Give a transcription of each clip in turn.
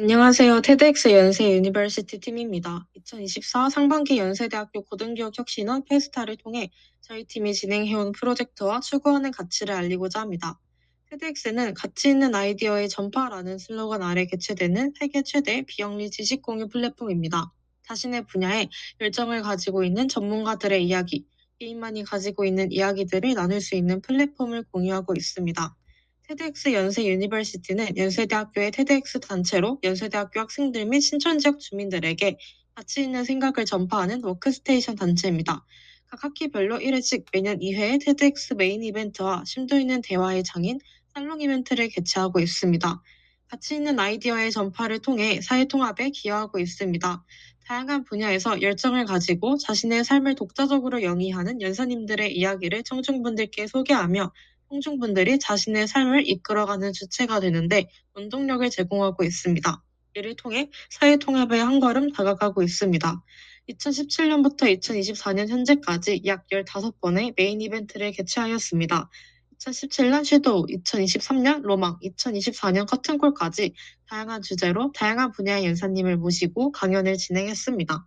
안녕하세요. 테드엑스 연세 유니버시티 팀입니다. 2024 상반기 연세대학교 고등교육 혁신원 페스타를 통해 저희 팀이 진행해온 프로젝트와 추구하는 가치를 알리고자 합니다. 테드엑스는 가치 있는 아이디어의 전파라는 슬로건 아래 개최되는 세계 최대 비영리 지식 공유 플랫폼입니다. 자신의 분야에 열정을 가지고 있는 전문가들의 이야기, 개인만이 가지고 있는 이야기들을 나눌 수 있는 플랫폼을 공유하고 있습니다. 테드엑스 연세 유니버시티는 연세대학교의 테드엑스 단체로 연세대학교 학생들 및 신촌 지역 주민들에게 가치 있는 생각을 전파하는 워크스테이션 단체입니다. 각 학기별로 1회씩 매년 2회의 테드엑스 메인 이벤트와 심도 있는 대화의 장인 살롱 이벤트를 개최하고 있습니다. 가치 있는 아이디어의 전파를 통해 사회 통합에 기여하고 있습니다. 다양한 분야에서 열정을 가지고 자신의 삶을 독자적으로 영위하는 연사님들의 이야기를 청중분들께 소개하며 청중분들이 자신의 삶을 이끌어가는 주체가 되는데 원동력을 제공하고 있습니다. 이를 통해 사회 통합에 한 걸음 다가가고 있습니다. 2017년부터 2024년 현재까지 약 15번의 메인 이벤트를 개최하였습니다. 2017년 섀도우, 2023년 로망, 2024년 커튼콜까지 다양한 주제로 다양한 분야의 연사님을 모시고 강연을 진행했습니다.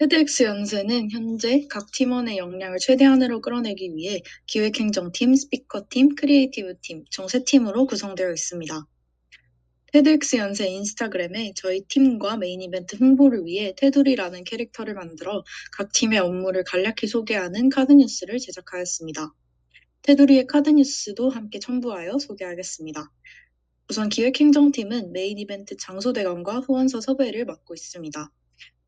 테드엑스 연세는 현재 각 팀원의 역량을 최대한으로 끌어내기 위해 기획행정팀, 스피커팀, 크리에이티브팀 총 3팀으로 구성되어 있습니다. 테드엑스 연세 인스타그램에 저희 팀과 메인 이벤트 홍보를 위해 테두리라는 캐릭터를 만들어 각 팀의 업무를 간략히 소개하는 카드뉴스를 제작하였습니다. 테두리의 카드뉴스도 함께 첨부하여 소개하겠습니다. 우선 기획행정팀은 메인 이벤트 장소 대관과 후원서 섭외를 맡고 있습니다.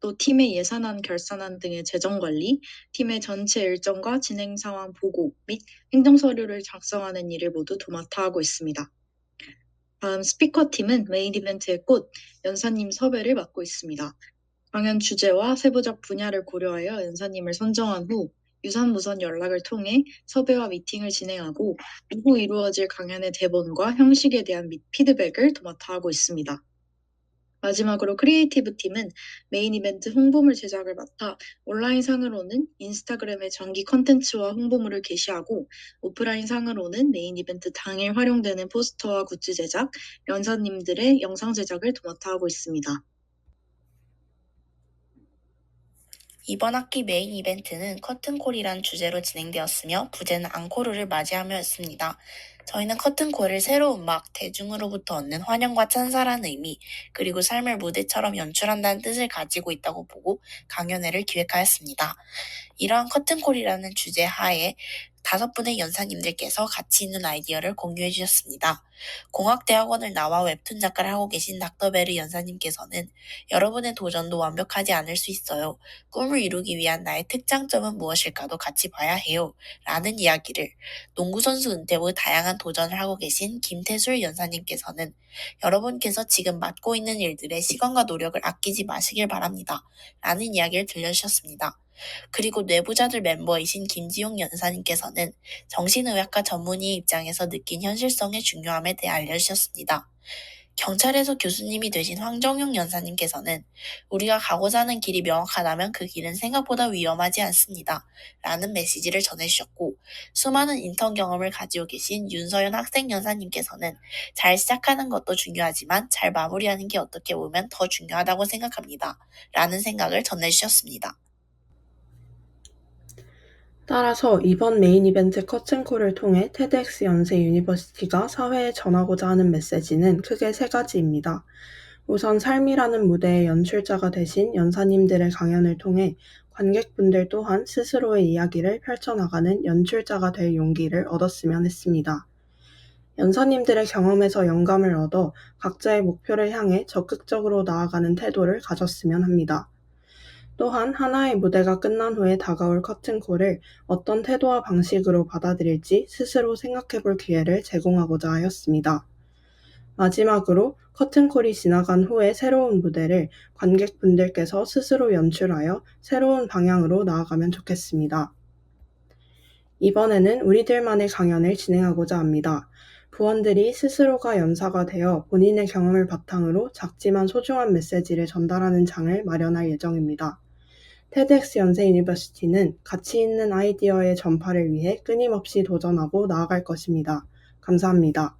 또 팀의 예산안, 결산안 등의 재정 관리, 팀의 전체 일정과 진행 상황 보고 및 행정 서류를 작성하는 일을 모두 도맡아 하고 있습니다. 다음 스피커 팀은 메인 이벤트의 꽃, 연사님 섭외를 맡고 있습니다. 강연 주제와 세부적 분야를 고려하여 연사님을 선정한 후 유선무선 연락을 통해 섭외와 미팅을 진행하고 이후 이루어질 강연의 대본과 형식에 대한 미- 피드백을 도맡아 하고 있습니다. 마지막으로 크리에이티브 팀은 메인 이벤트 홍보물 제작을 맡아 온라인 상으로는 인스타그램의 정기 컨텐츠와 홍보물을 게시하고 오프라인 상으로는 메인 이벤트 당일 활용되는 포스터와 굿즈 제작, 연사님들의 영상 제작을 도맡아 하고 있습니다. 이번 학기 메인 이벤트는 커튼콜이란 주제로 진행되었으며 부제는 앙코르를 맞이하며였습니다. 저희는 커튼콜을 새로운 막, 대중으로부터 얻는 환영과 찬사라는 의미, 그리고 삶을 무대처럼 연출한다는 뜻을 가지고 있다고 보고 강연회를 기획하였습니다. 이러한 커튼콜이라는 주제 하에 다섯 분의 연사님들께서 가치 있는 아이디어를 공유해 주셨습니다. 공학대학원을 나와 웹툰 작가를 하고 계신 닥터베르 연사님께서는 여러분의 도전도 완벽하지 않을 수 있어요. 꿈을 이루기 위한 나의 특장점은 무엇일까도 같이 봐야 해요. 라는 이야기를 농구선수 은퇴 후 다양한 도전을 하고 계신 김태술 연사님께서는 여러분께서 지금 맡고 있는 일들의 시간과 노력을 아끼지 마시길 바랍니다. 라는 이야기를 들려주셨습니다. 그리고 뇌부자들 멤버이신 김지용 연사님께서는 정신의학과 전문의 입장에서 느낀 현실성의 중요함에 대해 알려주셨습니다. 경찰에서 교수님이 되신 황정용 연사님께서는 우리가 가고자 하는 길이 명확하다면 그 길은 생각보다 위험하지 않습니다. 라는 메시지를 전해주셨고, 수많은 인턴 경험을 가지고 계신 윤서연 학생 연사님께서는 잘 시작하는 것도 중요하지만 잘 마무리하는 게 어떻게 보면 더 중요하다고 생각합니다. 라는 생각을 전해주셨습니다. 따라서 이번 메인 이벤트 커튼콜을 통해 테드엑스 연세 유니버시티가 사회에 전하고자 하는 메시지는 크게 세 가지입니다. 우선 삶이라는 무대의 연출자가 되신 연사님들의 강연을 통해 관객분들 또한 스스로의 이야기를 펼쳐나가는 연출자가 될 용기를 얻었으면 했습니다. 연사님들의 경험에서 영감을 얻어 각자의 목표를 향해 적극적으로 나아가는 태도를 가졌으면 합니다. 또한 하나의 무대가 끝난 후에 다가올 커튼콜을 어떤 태도와 방식으로 받아들일지 스스로 생각해 볼 기회를 제공하고자 하였습니다. 마지막으로 커튼콜이 지나간 후에 새로운 무대를 관객분들께서 스스로 연출하여 새로운 방향으로 나아가면 좋겠습니다. 이번에는 우리들만의 강연을 진행하고자 합니다. 부원들이 스스로가 연사가 되어 본인의 경험을 바탕으로 작지만 소중한 메시지를 전달하는 장을 마련할 예정입니다. 테드엑스 연세 유니버시티는 가치 있는 아이디어의 전파를 위해 끊임없이 도전하고 나아갈 것입니다. 감사합니다.